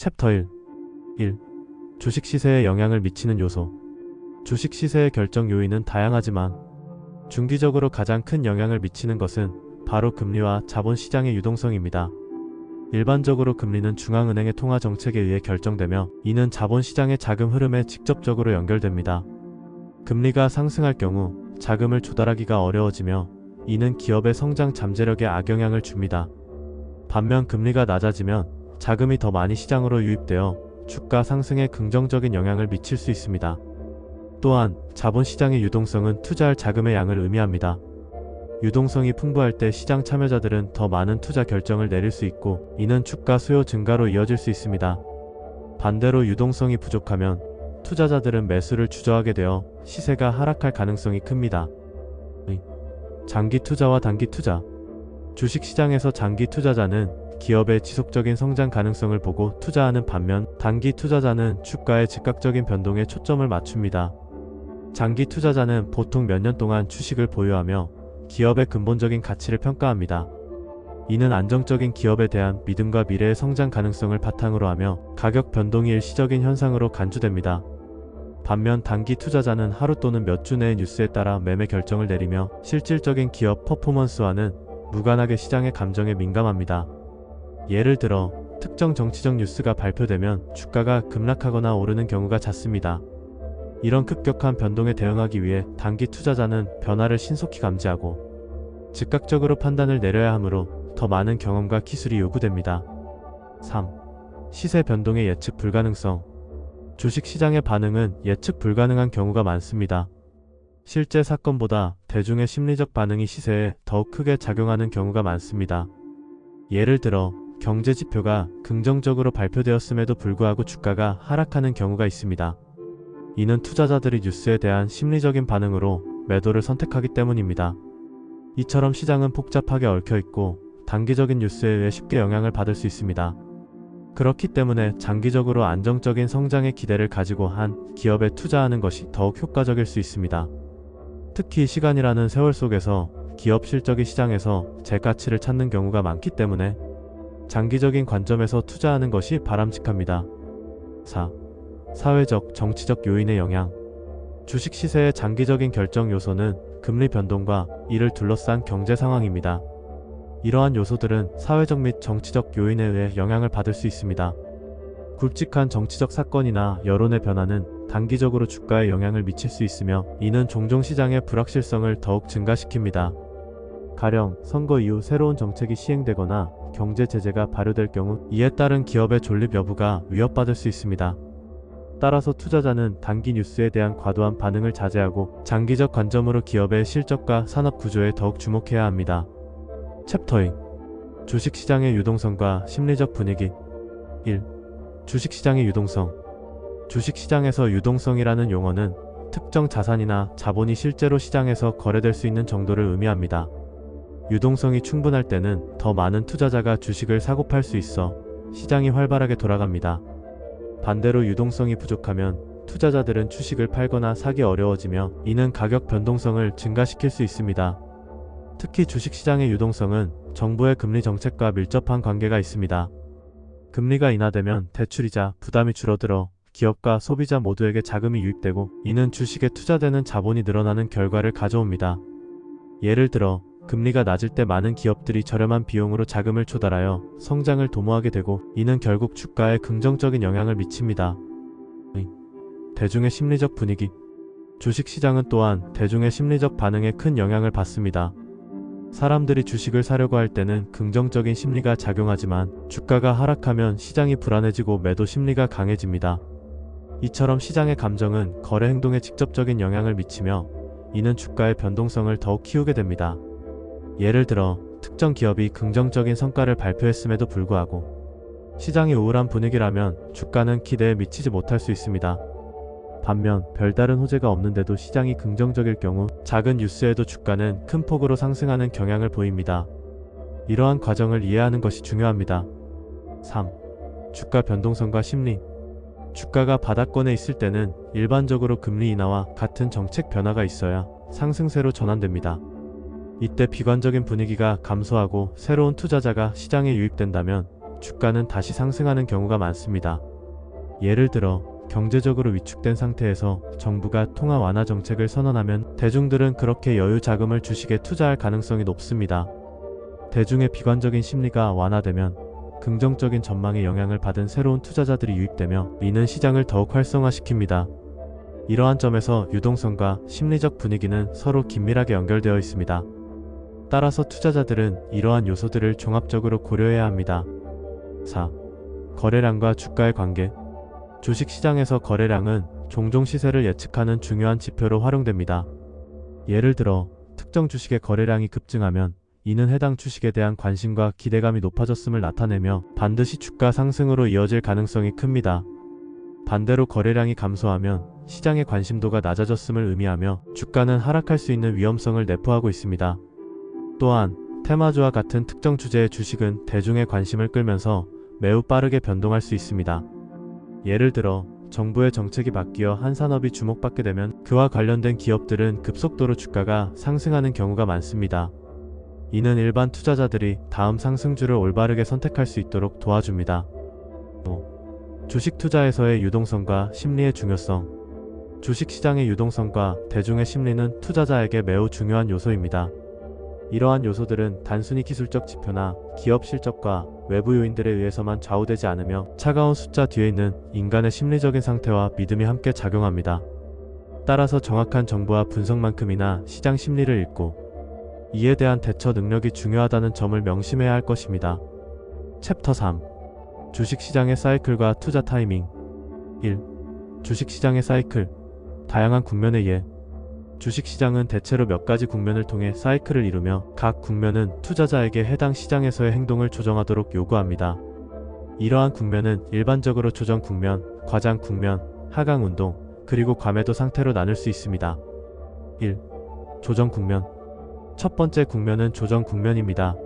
챕터 1 1. 주식 시세에 영향을 미치는 요소 주식 시세의 결정 요인은 다양하지만 중기적으로 가장 큰 영향을 미치는 것은 바로 금리와 자본 시장의 유동성입니다. 일반적으로 금리는 중앙은행의 통화 정책에 의해 결정되며 이는 자본 시장의 자금 흐름에 직접적으로 연결됩니다. 금리가 상승할 경우 자금을 조달하기가 어려워지며 이는 기업의 성장 잠재력에 악영향을 줍니다. 반면 금리가 낮아지면 자금이 더 많이 시장으로 유입되어 주가 상승에 긍정적인 영향을 미칠 수 있습니다. 또한 자본 시장의 유동성은 투자할 자금의 양을 의미합니다. 유동성이 풍부할 때 시장 참여자들은 더 많은 투자 결정을 내릴 수 있고 이는 주가 수요 증가로 이어질 수 있습니다. 반대로 유동성이 부족하면 투자자들은 매수를 주저하게 되어 시세가 하락할 가능성이 큽니다. 장기 투자와 단기 투자 주식 시장에서 장기 투자자는 기업의 지속적인 성장 가능성을 보고 투자하는 반면 단기 투자자는 주가의 즉각적인 변동에 초점을 맞춥니다. 장기 투자자는 보통 몇 년 동안 주식을 보유하며 기업의 근본적인 가치를 평가합니다. 이는 안정적인 기업에 대한 믿음과 미래의 성장 가능성을 바탕으로 하며 가격 변동이 일시적인 현상으로 간주됩니다. 반면 단기 투자자는 하루 또는 몇 주 내의 뉴스에 따라 매매 결정을 내리며 실질적인 기업 퍼포먼스와는 무관하게 시장의 감정에 민감합니다. 예를 들어 특정 정치적 뉴스가 발표되면 주가가 급락하거나 오르는 경우가 잦습니다. 이런 급격한 변동에 대응하기 위해 단기 투자자는 변화를 신속히 감지하고 즉각적으로 판단을 내려야 하므로 더 많은 경험과 기술이 요구됩니다. 3. 시세 변동의 예측 불가능성 주식 시장의 반응은 예측 불가능한 경우가 많습니다. 실제 사건보다 대중의 심리적 반응이 시세에 더욱 크게 작용하는 경우가 많습니다. 예를 들어 경제 지표가 긍정적으로 발표되었음에도 불구하고 주가가 하락하는 경우가 있습니다. 이는 투자자들이 뉴스에 대한 심리적인 반응으로 매도를 선택하기 때문입니다. 이처럼 시장은 복잡하게 얽혀 있고 단기적인 뉴스에 의해 쉽게 영향을 받을 수 있습니다. 그렇기 때문에 장기적으로 안정적인 성장의 기대를 가지고 한 기업에 투자하는 것이 더욱 효과적일 수 있습니다. 특히 시간이라는 세월 속에서 기업 실적이 시장에서 제 가치를 찾는 경우가 많기 때문에 장기적인 관점에서 투자하는 것이 바람직합니다. 4. 사회적, 정치적 요인의 영향 주식 시세의 장기적인 결정 요소는 금리 변동과 이를 둘러싼 경제 상황입니다. 이러한 요소들은 사회적 및 정치적 요인에 의해 영향을 받을 수 있습니다. 굵직한 정치적 사건이나 여론의 변화는 단기적으로 주가에 영향을 미칠 수 있으며 이는 종종 시장의 불확실성을 더욱 증가시킵니다. 가령 선거 이후 새로운 정책이 시행되거나 경제 제재가 발효될 경우 이에 따른 기업의 존립 여부가 위협받을 수 있습니다. 따라서 투자자는 단기 뉴스에 대한 과도한 반응을 자제하고 장기적 관점으로 기업의 실적과 산업 구조에 더욱 주목해야 합니다. 챕터잉 주식시장의 유동성과 심리적 분위기 1. 주식시장의 유동성 주식시장에서 유동성이라는 용어는 특정 자산이나 자본이 실제로 시장에서 거래될 수 있는 정도를 의미합니다. 유동성이 충분할 때는 더 많은 투자자가 주식을 사고 팔 수 있어 시장이 활발하게 돌아갑니다. 반대로 유동성이 부족하면 투자자들은 주식을 팔거나 사기 어려워지며 이는 가격 변동성을 증가시킬 수 있습니다. 특히 주식시장의 유동성은 정부의 금리 정책과 밀접한 관계가 있습니다. 금리가 인하되면 대출이자 부담이 줄어들어 기업과 소비자 모두에게 자금이 유입되고 이는 주식에 투자되는 자본이 늘어나는 결과를 가져옵니다. 예를 들어 금리가 낮을 때 많은 기업들이 저렴한 비용으로 자금을 조달하여 성장을 도모하게 되고 이는 결국 주가에 긍정적인 영향을 미칩니다. 대중의 심리적 분위기 주식시장은 또한 대중의 심리적 반응에 큰 영향을 받습니다. 사람들이 주식을 사려고 할 때는 긍정적인 심리가 작용하지만 주가가 하락하면 시장이 불안해지고 매도 심리가 강해집니다. 이처럼 시장의 감정은 거래 행동에 직접적인 영향을 미치며 이는 주가의 변동성을 더욱 키우게 됩니다. 예를 들어 특정 기업이 긍정적인 성과를 발표했음에도 불구하고 시장이 우울한 분위기라면 주가는 기대에 미치지 못할 수 있습니다. 반면 별다른 호재가 없는데도 시장이 긍정적일 경우 작은 뉴스에도 주가는 큰 폭으로 상승하는 경향을 보입니다. 이러한 과정을 이해하는 것이 중요합니다. 3. 주가 변동성과 심리 주가가 바닥권에 있을 때는 일반적으로 금리 인하와 같은 정책 변화가 있어야 상승세로 전환됩니다. 이때 비관적인 분위기가 감소하고 새로운 투자자가 시장에 유입된다면 주가는 다시 상승하는 경우가 많습니다. 예를 들어 경제적으로 위축된 상태에서 정부가 통화 완화 정책을 선언하면 대중들은 그렇게 여유 자금을 주식에 투자할 가능성이 높습니다. 대중의 비관적인 심리가 완화되면 긍정적인 전망에 영향을 받은 새로운 투자자들이 유입되며 이는 시장을 더욱 활성화시킵니다. 이러한 점에서 유동성과 심리적 분위기는 서로 긴밀하게 연결되어 있습니다. 따라서 투자자들은 이러한 요소들을 종합적으로 고려해야 합니다. 4. 거래량과 주가의 관계 주식시장에서 거래량은 종종 시세를 예측하는 중요한 지표로 활용됩니다. 예를 들어 특정 주식의 거래량이 급증하면 이는 해당 주식에 대한 관심과 기대감이 높아졌음을 나타내며 반드시 주가 상승으로 이어질 가능성이 큽니다. 반대로 거래량이 감소하면 시장의 관심도가 낮아졌음을 의미하며 주가는 하락할 수 있는 위험성을 내포하고 있습니다. 또한 테마주와 같은 특정 주제의 주식은 대중의 관심을 끌면서 매우 빠르게 변동할 수 있습니다. 예를 들어 정부의 정책이 바뀌어 한 산업이 주목받게 되면 그와 관련된 기업들은 급속도로 주가가 상승하는 경우가 많습니다. 이는 일반 투자자들이 다음 상승주를 올바르게 선택할 수 있도록 도와줍니다. 5. 주식 투자에서의 유동성과 심리의 중요성 주식시장의 유동성과 대중의 심리는 투자자에게 매우 중요한 요소입니다. 이러한 요소들은 단순히 기술적 지표나 기업 실적과 외부 요인들에 의해서만 좌우되지 않으며 차가운 숫자 뒤에 있는 인간의 심리적인 상태와 믿음이 함께 작용합니다. 따라서 정확한 정보와 분석만큼이나 시장 심리를 읽고 이에 대한 대처 능력이 중요하다는 점을 명심해야 할 것입니다. 챕터 3 주식시장의 사이클과 투자 타이밍 1. 주식시장의 사이클 다양한 국면의 예 주식시장은 대체로 몇 가지 국면을 통해 사이클을 이루며 각 국면은 투자자에게 해당 시장에서의 행동을 조정하도록 요구합니다. 이러한 국면은 일반적으로 조정 국면, 과장 국면, 하강 운동, 그리고 과매도 상태로 나눌 수 있습니다. 1. 조정 국면 첫 번째 국면은 조정 국면입니다.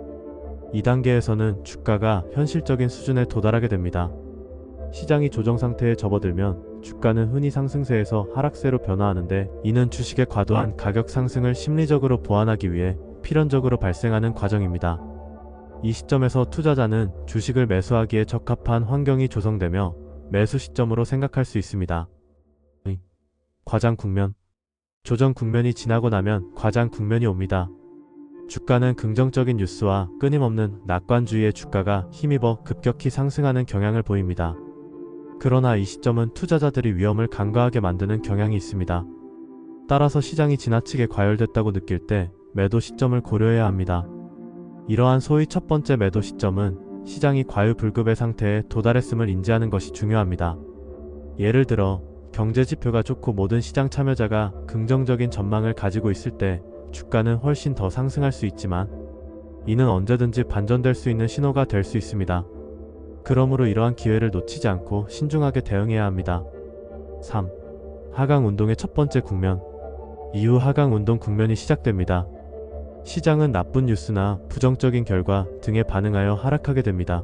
이 단계에서는 주가가 현실적인 수준에 도달하게 됩니다. 시장이 조정 상태에 접어들면 주가는 흔히 상승세에서 하락세로 변화하는데 이는 주식의 과도한 가격 상승을 심리적으로 보완하기 위해 필연적으로 발생하는 과정입니다. 이 시점에서 투자자는 주식을 매수하기에 적합한 환경이 조성되며 매수 시점으로 생각할 수 있습니다. 의. 과장 국면 조정 국면이 지나고 나면 과장 국면이 옵니다. 주가는 긍정적인 뉴스와 끊임없는 낙관주의의 주가가 힘입어 급격히 상승하는 경향을 보입니다. 그러나 이 시점은 투자자들이 위험을 간과하게 만드는 경향이 있습니다. 따라서 시장이 지나치게 과열됐다고 느낄 때 매도 시점을 고려해야 합니다. 이러한 소위 첫 번째 매도 시점은 시장이 과유불급의 상태에 도달했음을 인지하는 것이 중요합니다. 예를 들어 경제지표가 좋고 모든 시장 참여자가 긍정적인 전망을 가지고 있을 때 주가는 훨씬 더 상승할 수 있지만 이는 언제든지 반전될 수 있는 신호가 될 수 있습니다. 그러므로 이러한 기회를 놓치지 않고 신중하게 대응해야 합니다. 3. 하강 운동의 첫 번째 국면 이후 하강 운동 국면이 시작됩니다. 시장은 나쁜 뉴스나 부정적인 결과 등에 반응하여 하락하게 됩니다.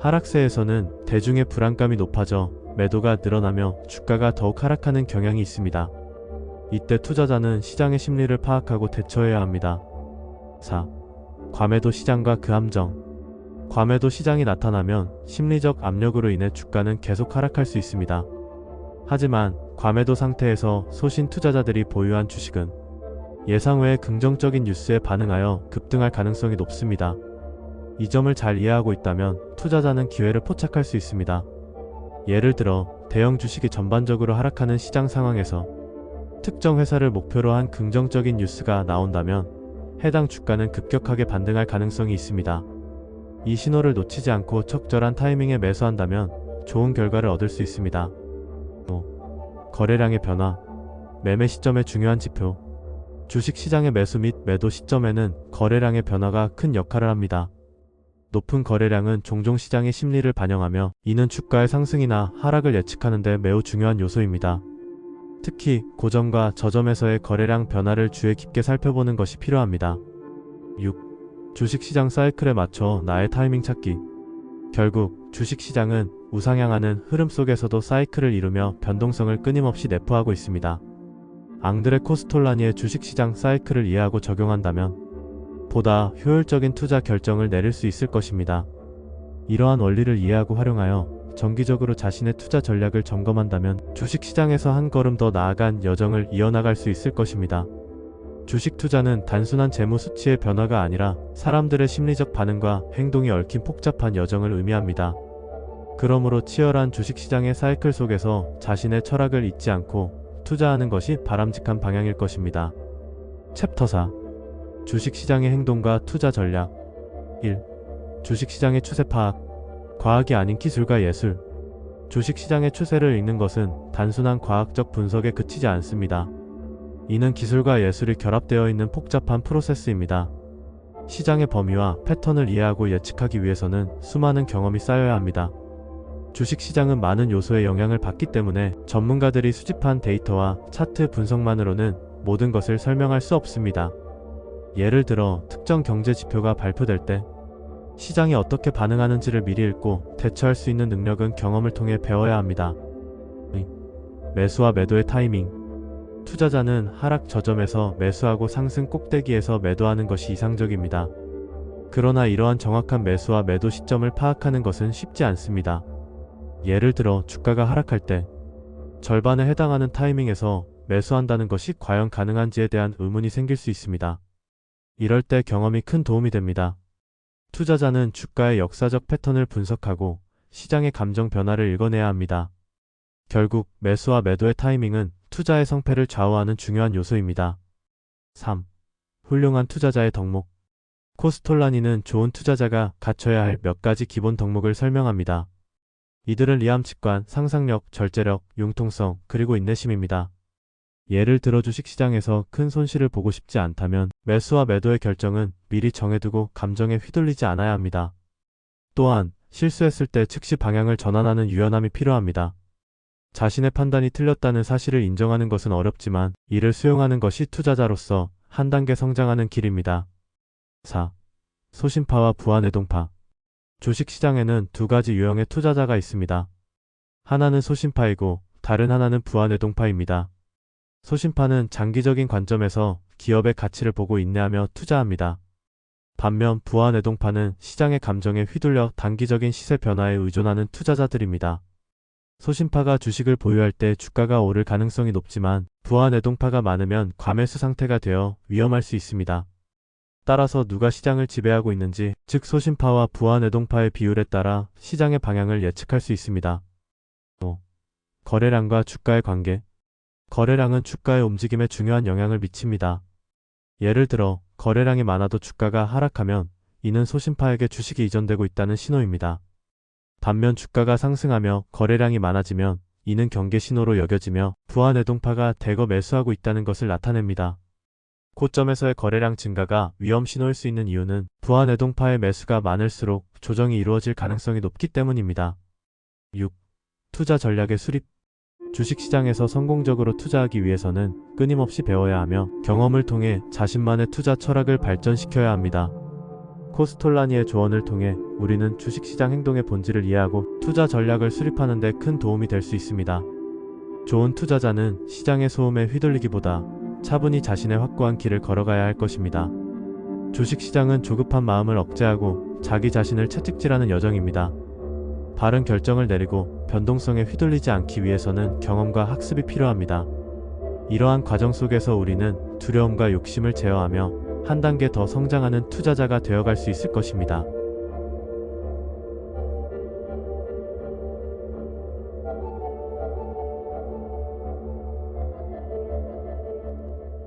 하락세에서는 대중의 불안감이 높아져 매도가 늘어나며 주가가 더욱 하락하는 경향이 있습니다. 이때 투자자는 시장의 심리를 파악하고 대처해야 합니다. 4. 과매도 시장과 그 함정 과매도 시장이 나타나면 심리적 압력으로 인해 주가는 계속 하락할 수 있습니다. 하지만 과매도 상태에서 소신 투자자들이 보유한 주식은 예상 외의 긍정적인 뉴스에 반응하여 급등할 가능성이 높습니다. 이 점을 잘 이해하고 있다면 투자자는 기회를 포착할 수 있습니다. 예를 들어 대형 주식이 전반적으로 하락하는 시장 상황에서 특정 회사를 목표로 한 긍정적인 뉴스가 나온다면 해당 주가는 급격하게 반등할 가능성이 있습니다. 이 신호를 놓치지 않고 적절한 타이밍에 매수한다면 좋은 결과를 얻을 수 있습니다. 5. 거래량의 변화 매매 시점의 중요한 지표 주식 시장의 매수 및 매도 시점에는 거래량의 변화가 큰 역할을 합니다. 높은 거래량은 종종 시장의 심리를 반영하며 이는 주가의 상승이나 하락을 예측하는 데 매우 중요한 요소입니다. 특히 고점과 저점에서의 거래량 변화를 주의 깊게 살펴보는 것이 필요합니다. 6. 주식시장 사이클에 맞춰 나의 타이밍 찾기. 결국 주식시장은 우상향하는 흐름 속에서도 사이클을 이루며 변동성을 끊임없이 내포하고 있습니다. 앙드레 코스톨라니의 주식시장 사이클을 이해하고 적용한다면 보다 효율적인 투자 결정을 내릴 수 있을 것입니다. 이러한 원리를 이해하고 활용하여 정기적으로 자신의 투자 전략을 점검한다면 주식 시장에서 한 걸음 더 나아간 여정을 이어나갈 수 있을 것입니다. 주식 투자는 단순한 재무 수치의 변화가 아니라 사람들의 심리적 반응과 행동이 얽힌 복잡한 여정을 의미합니다. 그러므로 치열한 주식 시장의 사이클 속에서 자신의 철학을 잊지 않고 투자하는 것이 바람직한 방향일 것입니다. 챕터 4 주식 시장의 행동과 투자 전략 1. 주식 시장의 추세 파악 과학이 아닌 기술과 예술 주식 시장의 추세를 읽는 것은 단순한 과학적 분석에 그치지 않습니다. 이는 기술과 예술이 결합되어 있는 복잡한 프로세스입니다. 시장의 범위와 패턴을 이해하고 예측하기 위해서는 수많은 경험이 쌓여야 합니다. 주식 시장은 많은 요소의 영향을 받기 때문에 전문가들이 수집한 데이터와 차트 분석만으로는 모든 것을 설명할 수 없습니다. 예를 들어 특정 경제 지표가 발표될 때 시장이 어떻게 반응하는지를 미리 읽고 대처할 수 있는 능력은 경험을 통해 배워야 합니다. 매수와 매도의 타이밍 투자자는 하락 저점에서 매수하고 상승 꼭대기에서 매도하는 것이 이상적입니다. 그러나 이러한 정확한 매수와 매도 시점을 파악하는 것은 쉽지 않습니다. 예를 들어 주가가 하락할 때 절반에 해당하는 타이밍에서 매수한다는 것이 과연 가능한지에 대한 의문이 생길 수 있습니다. 이럴 때 경험이 큰 도움이 됩니다. 투자자는 주가의 역사적 패턴을 분석하고 시장의 감정 변화를 읽어내야 합니다. 결국 매수와 매도의 타이밍은 투자의 성패를 좌우하는 중요한 요소입니다. 3. 훌륭한 투자자의 덕목 코스톨라니는 좋은 투자자가 갖춰야 할 몇 가지 기본 덕목을 설명합니다. 이들은 리암 직관, 상상력, 절제력, 융통성, 그리고 인내심입니다. 예를 들어 주식시장에서 큰 손실을 보고 싶지 않다면 매수와 매도의 결정은 미리 정해두고 감정에 휘둘리지 않아야 합니다. 또한 실수했을 때 즉시 방향을 전환하는 유연함이 필요합니다. 자신의 판단이 틀렸다는 사실을 인정하는 것은 어렵지만 이를 수용하는 것이 투자자로서 한 단계 성장하는 길입니다. 4. 소신파와 부안해동파 주식시장에는 두 가지 유형의 투자자가 있습니다. 하나는 소신파이고 다른 하나는 부안해동파입니다. 소신파는 장기적인 관점에서 기업의 가치를 보고 인내하며 투자합니다. 반면 부안해동파는 시장의 감정에 휘둘려 단기적인 시세 변화에 의존하는 투자자들입니다. 소신파가 주식을 보유할 때 주가가 오를 가능성이 높지만 부안해동파가 많으면 과매수 상태가 되어 위험할 수 있습니다. 따라서 누가 시장을 지배하고 있는지, 즉 소신파와 부안해동파의 비율에 따라 시장의 방향을 예측할 수 있습니다. 5. 거래량과 주가의 관계 거래량은 주가의 움직임에 중요한 영향을 미칩니다. 예를 들어 거래량이 많아도 주가가 하락하면 이는 소신파에게 주식이 이전되고 있다는 신호입니다. 반면 주가가 상승하며 거래량이 많아지면 이는 경계 신호로 여겨지며 부안해동파가 대거 매수하고 있다는 것을 나타냅니다. 고점에서의 거래량 증가가 위험 신호일 수 있는 이유는 부안해동파의 매수가 많을수록 조정이 이루어질 가능성이 높기 때문입니다. 6. 투자 전략의 수립 주식시장에서 성공적으로 투자하기 위해서는 끊임없이 배워야 하며 경험을 통해 자신만의 투자 철학을 발전시켜야 합니다. 코스톨라니의 조언을 통해 우리는 주식시장 행동의 본질을 이해하고 투자 전략을 수립하는 데 큰 도움이 될 수 있습니다. 좋은 투자자는 시장의 소음에 휘둘리기보다 차분히 자신의 확고한 길을 걸어가야 할 것입니다. 주식시장은 조급한 마음을 억제하고 자기 자신을 채찍질하는 여정입니다. 바른 결정을 내리고 변동성에 휘둘리지 않기 위해서는 경험과 학습이 필요합니다. 이러한 과정 속에서 우리는 두려움과 욕심을 제어하며 한 단계 더 성장하는 투자자가 되어갈 수 있을 것입니다.